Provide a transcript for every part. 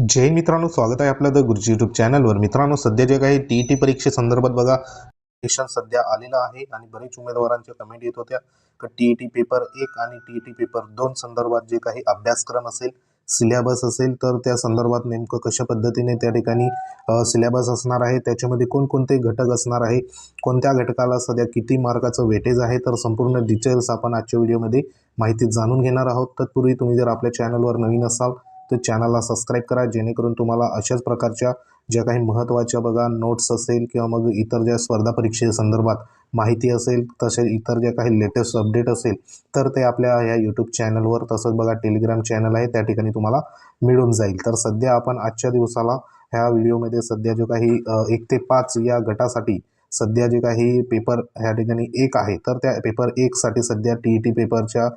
जय मित्रांनो स्वागत आहे आपलं द गुरुजी युट्यूब चॅनलवर मित्रांनो सध्या जे काही टी ई टी परीक्षेसंदर्भात बघा सेशन सध्या आलेलं आहे आणि बरेच उमेदवारांच्या कमेंट येत होत्या. की टी ई टी पेपर एक आणि टी ई टी पेपर दोन संदर्भात जे काही अभ्यासक्रम असेल सिलेबस असेल तर त्या संदर्भात नेमकं कशा पद्धतीने त्या ठिकाणी सिलेबस असणार आहे त्याच्यामध्ये कोणकोणते घटक असणार आहे कोणत्या घटकाला सध्या किती मार्काचं वेटेज आहे तर संपूर्ण डिटेल्स आपण आजच्या व्हिडिओमध्ये माहिती जाणून घेणार आहोत. तत्पूर्वी तुम्ही जर आपल्या चॅनलवर नवीन असाल तर चॅनलला सबस्क्राईब करा जेणेकरून तुम्हाला अशाच प्रकारच्या ज्या काही महत्त्वाच्या बघा नोट्स असेल किंवा मग इतर ज्या स्पर्धा परीक्षेसंदर्भात माहिती असेल तसे इतर ज्या काही लेटेस्ट अपडेट असेल तर ते आपल्या ह्या यूट्यूब चॅनलवर तसंच बघा टेलिग्राम चॅनल आहे त्या ठिकाणी तुम्हाला मिळून जाईल. तर सध्या आपण आजच्या दिवसाला ह्या व्हिडिओमध्ये सध्या जो काही एक ते पाच या गटासाठी सध्या जे काही पेपर ह्या ठिकाणी एक आहे तर त्या पेपर एकसाठी सध्या टी ई टी पेपरच्या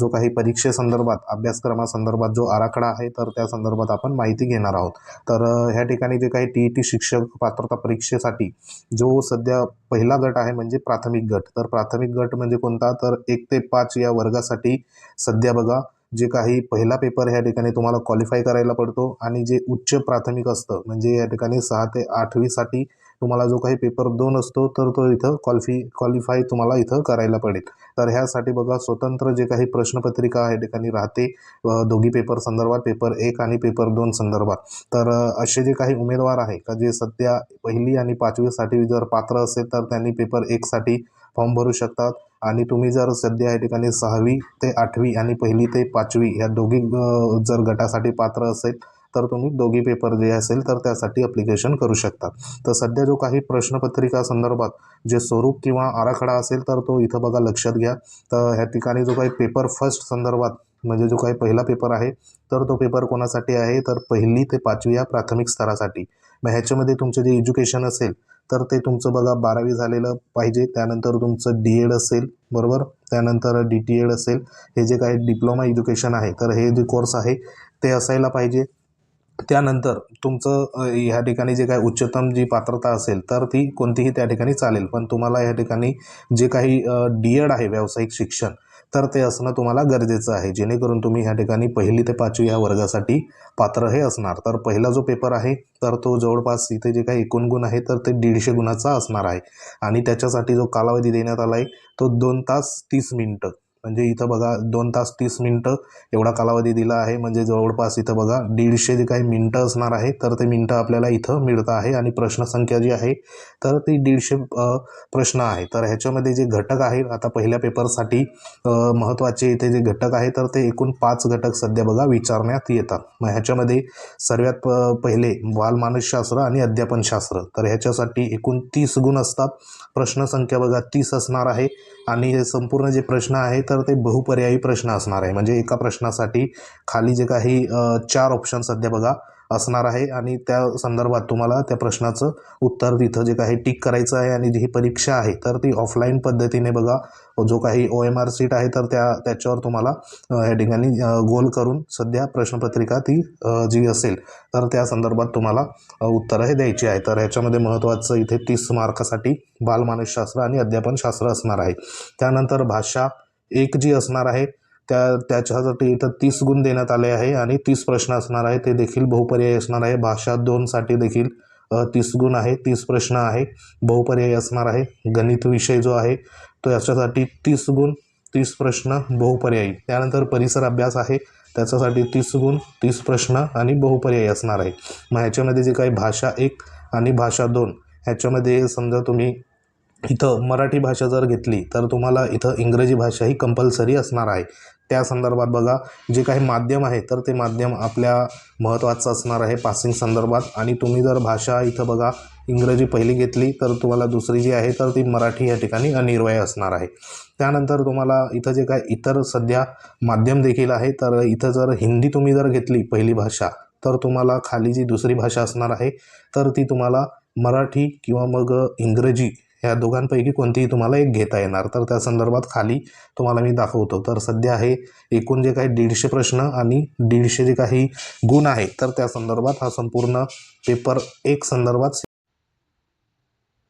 जो काही परीक्षेसंदर्भात अभ्यासक्रमासंदर्भात जो आराखडा आहे तर त्या संदर्भात आपण माहिती घेणार आहोत. तर ह्या ठिकाणी जे काही टी ई टी शिक्षक पात्रता परीक्षेसाठी जो सध्या पहिला गट आहे म्हणजे प्राथमिक गट. तर प्राथमिक गट म्हणजे कोणता? तर एक ते पाच या वर्गासाठी सध्या बघा जे काही पहिला पेपर ह्या ठिकाणी तुम्हाला क्वालिफाय करायला पडतो आणि जे उच्च प्राथमिक असतं म्हणजे या ठिकाणी सहा ते आठवीसाठी तुम्हाला जो काही पेपर दोन असतो तर तो इथं क्वालिफी क्वालिफाय तुम्हाला इथं करायला पडेल. तर ह्यासाठी बघा स्वतंत्र जे काही प्रश्नपत्रिका या ठिकाणी राहते दोघी पेपर संदर्भात पेपर एक आणि पेपर दोन संदर्भात. तर असे जे काही उमेदवार आहे का जे सध्या पहिली आणि पाचवीसाठी जर पात्र असेल तर त्यांनी पेपर एकसाठी फॉर्म भरू शकतात. आणि तुम्ही जर सध्या या ठिकाणी सहावी ते आठवी आणि पहिली ते पाचवी या दोघी जर गटासाठी पात्र असेल तर तुम्ही दोघी पेपर जे असेल तर त्यासाठी अप्लिकेशन करू शकता. तर सध्या जो काही प्रश्नपत्रिका संदर्भात जे स्वरूप किंवा आराखडा असेल तर तो इथं बघा लक्षात घ्या. तर ह्या ठिकाणी जो काही पेपर फर्स्ट संदर्भात म्हणजे जो काही पहिला पेपर आहे तर तो पेपर कोणासाठी आहे? तर पहिली ते पाचवी या प्राथमिक स्तरासाठी. मग ह्याच्यामध्ये तुमचं जे एज्युकेशन असेल तर ते तुमचं बघा बारावी झालेलं पाहिजे. त्यानंतर तुमचं डी एड असेल बरोबर? त्यानंतर डी टी एड असेल. हे जे काही डिप्लोमा एज्युकेशन आहे तर हे जे कोर्स आहे ते असायला पाहिजे. त्यानंतर तुमचं ह्या ठिकाणी जे काही उच्चतम जी पात्रता असेल तर ती कोणतीही त्या ठिकाणी चालेल. पण तुम्हाला या ठिकाणी जे काही डी एड आहे व्यावसायिक शिक्षण तर ते असणं तुम्हाला गरजेचं आहे. जेणेकरून तुम्ही ह्या ठिकाणी पहिली ते पाचवी या वर्गासाठी पात्र हे असणार. तर पहिला जो पेपर आहे तर तो जवळपास इथे जे काही एकूण गुण आहे तर ते दीडशे गुणाचा असणार आहे. आणि त्याच्यासाठी जो कालावधी देण्यात आला आहे तो दोन तास तीस मिनटं. म्हणजे इथं बघा दोन तास तीस मिनटं एवढा कालावधी दिला आहे. म्हणजे जवळपास इथं बघा दीडशे जे काही मिनटं असणार आहे तर ते मिनटं आपल्याला इथं मिळतं आहे. आणि प्रश्नसंख्या जी आहे तर ती दीडशे प्रश्न आहे. तर ह्याच्यामध्ये जे घटक आहे आता पहिल्या पेपरसाठी महत्त्वाचे इथे जे घटक आहे तर ते एकूण पाच घटक सध्या बघा विचारण्यात येतात. मग ह्याच्यामध्ये सर्वात प पहिले बालमानसशास्त्र आणि अध्यापनशास्त्र. तर ह्याच्यासाठी एकूण तीस गुण असतात. प्रश्नसंख्या बघा तीस असणार आहे. आणि हे संपूर्ण जे प्रश्न आहे तर तर ते बहुपर्यायी प्रश्न असणार आहे. म्हणजे एका प्रश्नासाठी खाली जे काही चार ऑप्शन सध्या बघा असणार आहे आणि त्या संदर्भात तुम्हाला त्या प्रश्नाचं उत्तर तिथं जे काही टिक करायचं आहे आणि जी ही परीक्षा आहे तर ती ऑफलाईन पद्धतीने बघा. जो काही ओ एम आर सीट आहे तर त्या त्याच्यावर तुम्हाला अ, या ठिकाणी गोल करून सध्या प्रश्नपत्रिका ती जी असेल तर त्या संदर्भात तुम्हाला उत्तरं हे द्यायची आहे. तर ह्याच्यामध्ये महत्त्वाचं इथे तीस मार्कासाठी बालमानसशास्त्र आणि अध्यापनशास्त्र असणार आहे. त्यानंतर भाषा एक जी असणार आहे त्या त्याच्यासाठी इथं तीस गुण देण्यात आले आहे आणि तीस प्रश्न असणार आहे. ते देखील बहुपर्यायी असणार आहे. भाषा दोनसाठी देखील तीस गुण आहे तीस प्रश्न आहे बहुपर्यायी असणार आहे. गणित विषय जो आहे तो याच्यासाठी तीस गुण तीस प्रश्न बहुपर्यायी. त्यानंतर परिसर अभ्यास आहे त्याच्यासाठी तीस गुण तीस प्रश्न आणि बहुपर्यायी असणार आहे. मग ह्याच्यामध्ये जे काही भाषा एक आणि भाषा दोन ह्याच्यामध्ये समजा तुम्ही इथं मराठी भाषा जर घेतली तर तुम्हाला इथं इंग्रजी भाषा ही कंपल्सरी असणार आहे. त्या संदर्भात बघा जे काही माध्यम आहे तर ते माध्यम आपल्या महत्त्वाचं असणार आहे पासिंग संदर्भात. आणि तुम्ही जर भाषा इथं बघा इंग्रजी पहिली घेतली तर तुम्हाला दुसरी जी आहे तर ती मराठी या ठिकाणी अनिर्वय असणार आहे. त्यानंतर तुम्हाला इथं जे काय इतर सध्या माध्यम देखील आहे तर इथं जर हिंदी तुम्ही जर घेतली पहिली भाषा तर तुम्हाला खाली जी दुसरी भाषा असणार आहे तर ती तुम्हाला मराठी किंवा मग इंग्रजी ह्या दोघांपैकी कोणतीही तुम्हाला एक घेता येणार. तर त्या संदर्भात खाली तुम्हाला मी दाखवतो. तर सध्या आहे एकूण जे काही दीडशे प्रश्न आणि दीडशे जे काही गुण आहे तर त्या संदर्भात हा संपूर्ण पेपर एक संदर्भात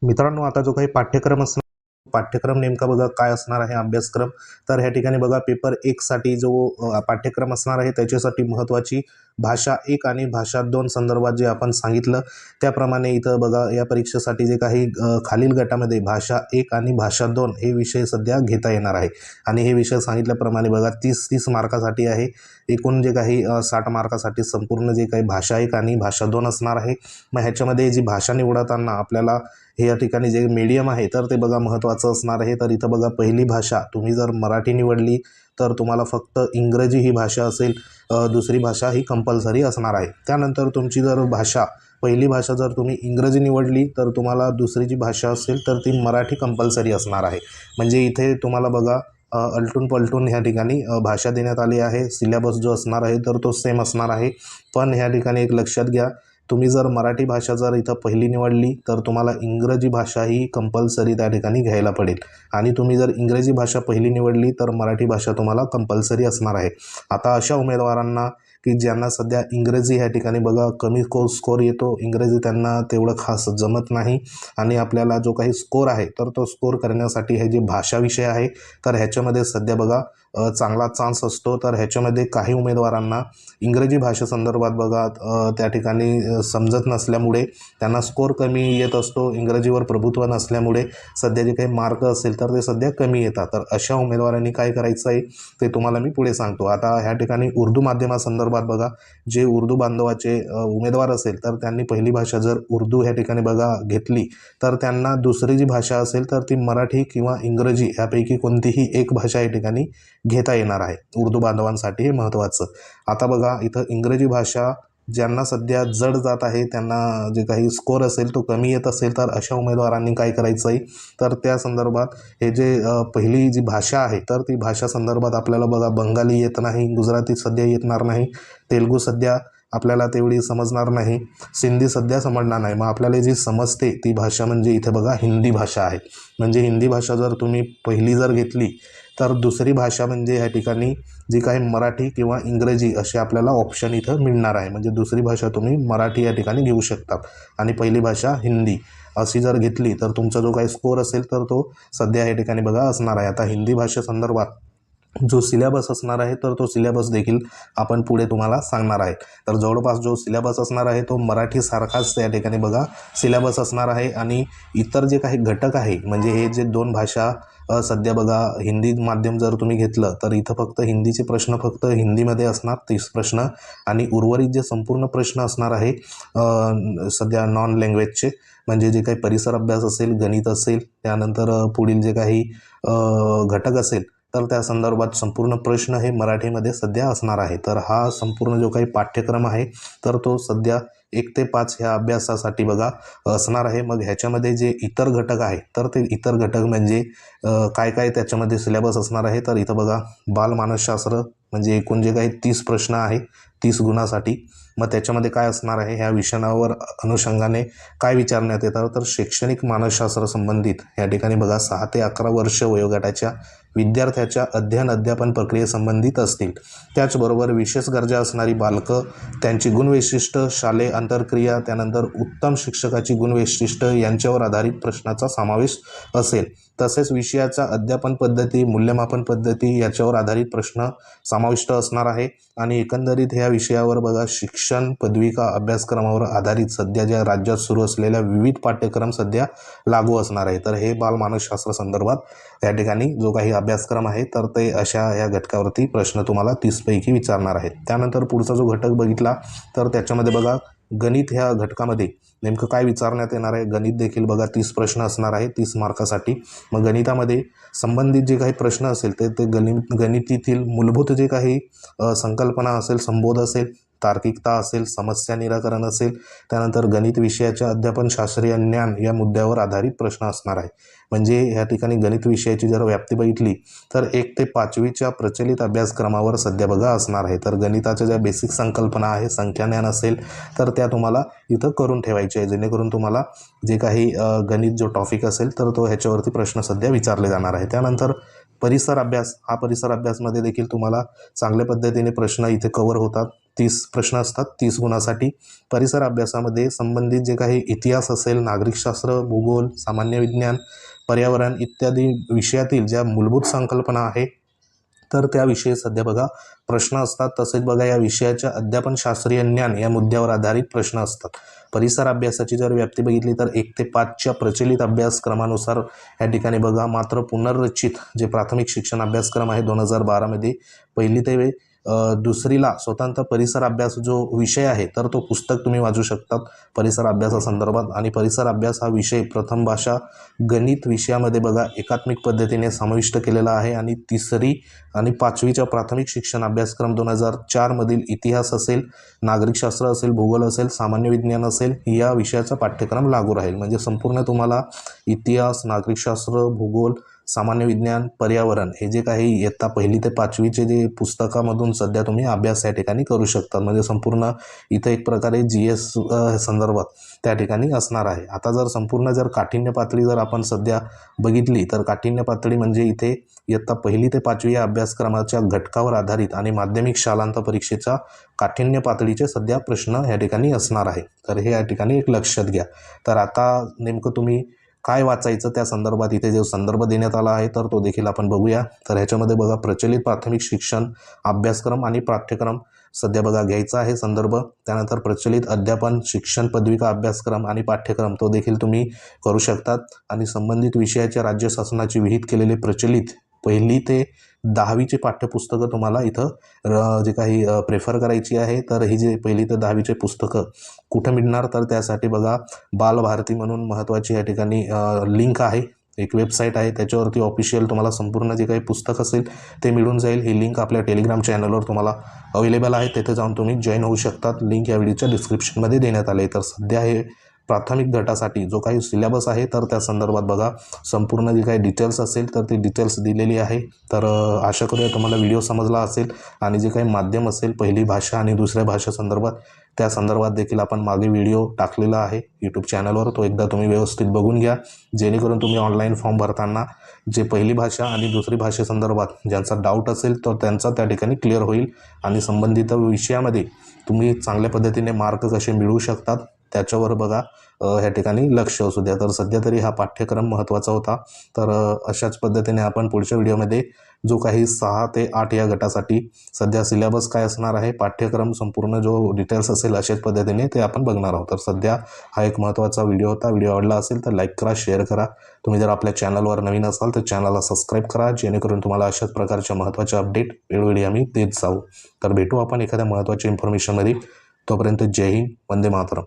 मित्रांनो आता जो काही पाठ्यक्रम असणार पाठ्यक्रम नेमका बघा काय असणार आहे अभ्यासक्रम. तर ह्या ठिकाणी बघा पेपर एकसाठी जो पाठ्यक्रम असणार आहे त्याच्यासाठी महत्त्वाची भाषा एक आणि भाषा दोन संदर्भात जे आपण सांगितलं त्याप्रमाणे इथं बघा या परीक्षेसाठी जे काही खालील गटामध्ये भाषा एक आणि भाषा दोन हे विषय सध्या घेता येणार आहे. आणि हे विषय सांगितल्याप्रमाणे बघा तीस तीस मार्कासाठी आहे. एकूण जे काही साठ मार्कासाठी संपूर्ण जे काही भाषा एक आणि भाषा दोन असणार आहे. मग ह्याच्यामध्ये जी भाषा निवडताना आपल्याला हे या ठिकाणी जे मीडियम आहे तर ते बघा महत्त्वाचं असणार आहे. तर इथं बघा पहिली भाषा तुम्ही जर मराठी निवडली तर तुम्हाला फक्त इंग्रजी ही भाषा असेल. दुसरी भाषा ही कंपल्सरी असणार आहे. त्यानंतर तुमची जर भाषा पहिली भाषा जर तुम्ही इंग्रजी निवडली तर तुम्हाला दुसरी जी भाषा असेल तर ती मराठी कंपल्सरी असणार आहे. म्हणजे इथे तुम्हाला बघा अलटून पलटून ह्या ठिकाणी भाषा देण्यात आली आहे. सिलेबस जो असणार आहे तर तो सेम असणार आहे. पण ह्या ठिकाणी एक लक्षात घ्या तुम्ही जर मराठी भाषा जर इथं पहिली निवडली तर तुम्हाला इंग्रजी भाषा ही कंपल्सरी त्या ठिकाणी घ्यायला पडेल. आणि तुम्ही जर इंग्रजी भाषा पहिली निवडली तर मराठी भाषा तुम्हाला कंपल्सरी असणार आहे. आता अशा उमेदवारांना की ज्यांना सध्या इंग्रजी ह्या ठिकाणी बघा कमी को स्कोर येतो इंग्रजी त्यांना तेवढं खास जमत नाही. आणि आपल्याला जो काही स्कोर आहे तर तो स्कोर करण्यासाठी हे जे भाषा विषय आहे तर ह्याच्यामध्ये सध्या बघा चांगला चान्स असतो तर ह्याच्यामध्ये काही उमेदवारांना इंग्रजी भाषेसंदर्भात बघा त्या ठिकाणी समजत नसल्यामुळे त्यांना स्कोर कमी येत असतो इंग्रजीवर प्रभुत्व नसल्यामुळे सध्या जे काही मार्क असेल तर ते सध्या कमी येतात. तर अशा उमेदवारांनी काय करायचं आहे ते तुम्हाला मी पुढे सांगतो. आता ह्या ठिकाणी उर्दू माध्यमासंदर्भात बघा जे उर्दू बांधवाचे उमेदवार असेल तर त्यांनी पहिली भाषा जर उर्दू ह्या ठिकाणी बघा घेतली तर त्यांना दुसरी जी भाषा असेल तर ती मराठी किंवा इंग्रजी यापैकी कोणतीही एक भाषा या ठिकाणी घेता येणार आहे. उर्दू बांधवांसाठी हे महत्त्वाचं. आता बघा इथं इंग्रजी भाषा ज्यांना सध्या जड जात आहे त्यांना जे काही स्कोर असेल तो कमी येत असेल तर अशा उमेदवारांनी काय करायचं आहे तर त्या संदर्भात हे जे पहिली जी भाषा आहे तर ती भाषा संदर्भात आपल्याला बघा बंगाली येत नाही गुजराती सध्या येणार नाही तेलगू सध्या आपल्याला तेवढी समजणार नाही सिंधी सध्या समजणार नाही. मग आपल्याला जी समजते ती भाषा म्हणजे इथे बघा हिंदी भाषा आहे. म्हणजे हिंदी भाषा जर तुम्ही पहिली जर घेतली तर दुसरी भाषा म्हणजे ह्या ठिकाणी जी काही मराठी किंवा इंग्रजी असे आपल्याला ऑप्शन इथं मिळणार आहे. म्हणजे दुसरी भाषा तुम्ही मराठी या ठिकाणी घेऊ शकता आणि पहिली भाषा हिंदी. अशी जर घेतली तर तुमचा जो काही स्कोर असेल तर तो सध्या या ठिकाणी बघा असणार आहे. आता हिंदी भाषेसंदर्भात जो सिलेबस असणार आहे तर तो सिलेबस देखील आपण पुढे तुम्हाला सांगणार आहे. तर जवळपास जो सिलेबस असणार आहे तो मराठीसारखाच त्या ठिकाणी बघा. सिलेबस असणार आहे आणि इतर जे काही घटक आहे म्हणजे हे जे दोन भाषा सध्या बघा हिंदी माध्यम जर तुम्ही घेतलं तर इथं फक्त हिंदीचे प्रश्न फक्त हिंदीमध्ये असणार तीस प्रश्न. आणि उर्वरित जे संपूर्ण प्रश्न असणार आहे सध्या नॉन लँग्वेजचे म्हणजे जे काही परिसर अभ्यास असेल गणित असेल त्यानंतर पुढील जे काही घटक असेल तर त्या संदर्भात संपूर्ण प्रश्न हे मराठीमध्ये सध्या असणार आहे. तर हा संपूर्ण जो काही पाठ्यक्रम आहे तर तो सध्या एक ते पाच ह्या अभ्यासासाठी बघा असणार आहे. मग ह्याच्यामध्ये जे इतर घटक आहे तर ते इतर घटक म्हणजे काय काय त्याच्यामध्ये सिलेबस असणार आहे. तर इथं बघा बालमानसशास्त्र म्हणजे एकूण जे काही तीस प्रश्न आहे तीस गुणासाठी मग त्याच्यामध्ये काय असणार आहे? ह्या विषयावर अनुषंगाने काय विचारण्यात येतात? तर शैक्षणिक मानसशास्त्र संबंधित या ठिकाणी बघा सहा ते अकरा वर्ष वयोगटाच्या विद्यार्थ्याच्या अध्ययन अध्यापन प्रक्रियेसंबंधित असतील. त्याचबरोबर विशेष गरजा असणारी बालकं त्यांची गुणवैशिष्ट्य शालेय आंतरक्रिया त्यानंतर उत्तम शिक्षकाची गुणवैशिष्ट्य यांच्यावर आधारित प्रश्नाचा समावेश असेल. तसेच विषयाचा अध्यापन पद्धती मूल्यमापन पद्धती याच्यावर आधारित प्रश्न समाविष्ट असणार आहे. आणि एकंदरीत ह्या विषयावर बघा शिक्षण पदविका अभ्यासक्रमावर आधारित सध्या ज्या राज्यात सुरू असलेल्या विविध पाठ्यक्रम सध्या लागू असणार आहे. तर हे बालमानसशास्त्र संदर्भात या ठिकाणी जो काही अभ्यासक्रम आहे तर ते अशा या घटकावरती प्रश्न तुम्हाला तीसपैकी विचारणार आहेत. त्यानंतर पुढचा जो घटक बघितला तर त्याच्यामध्ये बघा गणित ह्या घटकामध्ये नेमकं काय विचारण्यात येणार आहे? गणित देखील बघा तीस प्रश्न असणार आहे तीस मार्कासाठी. मग गणितामध्ये संबंधित जे काही प्रश्न असेल ते ते गणित गणितीतील मूलभूत जे काही संकल्पना असेल संबोध असेल तार्किकता असेल समस्या निराकरण असेल त्यानंतर गणित विषयाच्या अध्यापन शास्त्रीय ज्ञान या मुद्द्यावर आधारित प्रश्न असणार आहे. म्हणजे ह्या ठिकाणी गणित विषयाची जर व्याप्ती बघितली तर एक ते पाचवीच्या प्रचलित अभ्यासक्रमावर सध्या बघा असणार आहे. तर गणिताच्या ज्या बेसिक संकल्पना आहे संख्याज्ञान असेल तर त्या तुम्हाला इथं करून ठेवायच्या आहे जेणेकरून तुम्हाला जे काही गणित जो टॉपिक असेल तर तो ह्याच्यावरती प्रश्न सध्या विचारले जाणार आहे त्यानंतर परिसर अभ्यास हा परिसर अभ्यासमध्ये देखील तुम्हाला चांगल्या पद्धतीने प्रश्न इथे कवर होतात. तीस प्रश्न असतात तीस गुणासाठी. परिसर अभ्यासामध्ये संबंधित जे काही इतिहास असेल नागरिकशास्त्र भूगोल सामान्य विज्ञान पर्यावरण इत्यादी विषयातील ज्या मूलभूत संकल्पना आहे तर त्याविषयी सध्या बघा प्रश्न असतात. तसेच बघा या विषयाच्या अध्यापन शास्त्रीय ज्ञान या मुद्द्यावर आधारित प्रश्न असतात. परिसर अभ्यासाची जर व्याप्ती बघितली तर एक ते पाचच्या प्रचलित अभ्यासक्रमानुसार या ठिकाणी बघा मात्र पुनर्रचित जे प्राथमिक शिक्षण अभ्यासक्रम आहे दोन हजार बारामध्ये पहिली ते दुसरीला स्वतंत्र परिसर अभ्यास जो विषय आहे तर तो पुस्तक तुम्ही वाचू शकतात. परिसर अभ्यासासंदर्भात आणि परिसर अभ्यास हा विषय प्रथम भाषा गणित विषयामध्ये बघा एकात्मिक पद्धतीने समाविष्ट केलेला आहे. आणि तिसरी आणि पाचवीच्या प्राथमिक शिक्षण अभ्यासक्रम दोन हजार चारमधील इतिहास असेल नागरिकशास्त्र असेल भूगोल असेल सामान्य विज्ञान असेल या विषयाचा पाठ्यक्रम लागू राहील. म्हणजे संपूर्ण तुम्हाला इतिहास नागरिकशास्त्र भूगोल सामान्य विज्ञान पर्यावरण हे जे काही इयत्ता पहिली ते पाचवीचे जे पुस्तकामधून सध्या तुम्ही अभ्यास या ठिकाणी करू शकता. म्हणजे संपूर्ण इथं एक प्रकारे जी एस संदर्भात त्या ठिकाणी असणार आहे. आता जर संपूर्ण जर काठिण्य पातळी जर आपण सध्या बघितली तर काठिण्य पातळी म्हणजे इथे इयत्ता पहिली ते पाचवी या अभ्यासक्रमाच्या घटकावर आधारित आणि माध्यमिक शालांत परीक्षेच्या काठिण्य पातळीचे सध्या प्रश्न या ठिकाणी असणार आहे. तर हे या ठिकाणी एक लक्षात घ्या. तर आता नेमकं तुम्ही काय वाचायचं त्या संदर्भात? इथे जो संदर्भ देण्यात आला आहे तर तो देखील आपण बघूया. तर ह्याच्यामध्ये बघा प्रचलित प्राथमिक शिक्षण अभ्यासक्रम आणि पाठ्यक्रम सध्या बघा घ्यायचा आहे संदर्भ. त्यानंतर प्रचलित अध्यापन शिक्षण पदविका अभ्यासक्रम आणि पाठ्यक्रम तो देखील तुम्ही करू शकतात. आणि संबंधित विषयाच्या राज्य शासनाची विहित केलेले प्रचलित पहिली ते दहावीची पाठ्यपुस्तकं तुम्हाला इथं र- जे काही प्रेफर करायची आहे तर ही जे पहिली ते दहावीचे पुस्तकं कुठं मिळणार तर त्यासाठी बघा बालभारती म्हणून महत्त्वाची या ठिकाणी लिंक आहे. एक वेबसाईट आहे त्याच्यावरती ऑफिशियल तुम्हाला संपूर्ण जे काही पुस्तक असेल ते मिळून जाईल. ही लिंक आपल्या टेलिग्राम चॅनलवर तुम्हाला अवेलेबल आहे. तेथे जाऊन तुम्ही जॉईन होऊ शकतात. लिंक या व्हिडिओच्या डिस्क्रिप्शनमध्ये देण्यात आले तर सध्या हे प्राथमिक गटासाठी जो काही सिलेबस आहे तर त्या संदर्भात बघा. संपूर्ण जे काही डिटेल्स असेल तर ती डिटेल्स दिलेली आहे. तर आशा करूया तुम्हाला व्हिडिओ समजला असेल आणि जे काही माध्यम असेल पहिली भाषा आणि दुसऱ्या भाषा संदर्भात त्या संदर्भात देखील आपण मागे व्हिडिओ टाकलेला आहे. यूट्यूब चॅनलवर तो एकदा तुम्ही व्यवस्थित बघून घ्या. जेणेकरून तुम्ही ऑनलाईन फॉर्म भरताना जे पहिली भाषा आणि दुसरी भाषेसंदर्भात ज्यांचा डाऊट असेल तर त्यांचा त्या ठिकाणी क्लिअर होईल. आणि संबंधित विषयामध्ये तुम्ही चांगल्या पद्धतीने मार्क कसे मिळवू शकतात त्याच्यावर बघा ह्या ठिकाणी लक्ष असू द्या. तर सध्या तरी हा पाठ्यक्रम महत्त्वाचा होता. तर अशाच पद्धतीने आपण पुढच्या व्हिडिओमध्ये जो काही सहा ते आठ या गटासाठी सध्या सिलेबस काय असणार आहे पाठ्यक्रम संपूर्ण जो डिटेल्स असेल अशाच पद्धतीने ते आपण बघणार आहोत. तर सध्या हा एक महत्त्वाचा व्हिडिओ होता. व्हिडिओ आवडला असेल तर लाईक करा शेअर करा. तुम्ही जर आपल्या चॅनलवर नवीन असाल तर चॅनलला सबस्क्राईब करा जेणेकरून तुम्हाला अशाच प्रकारच्या महत्त्वाच्या अपडेट वेळोवेळी आम्ही देत जाऊ. तर भेटू आपण एखाद्या महत्त्वाच्या इन्फॉर्मेशनमध्ये तोपर्यंत जय हिंद वंदे मातरम.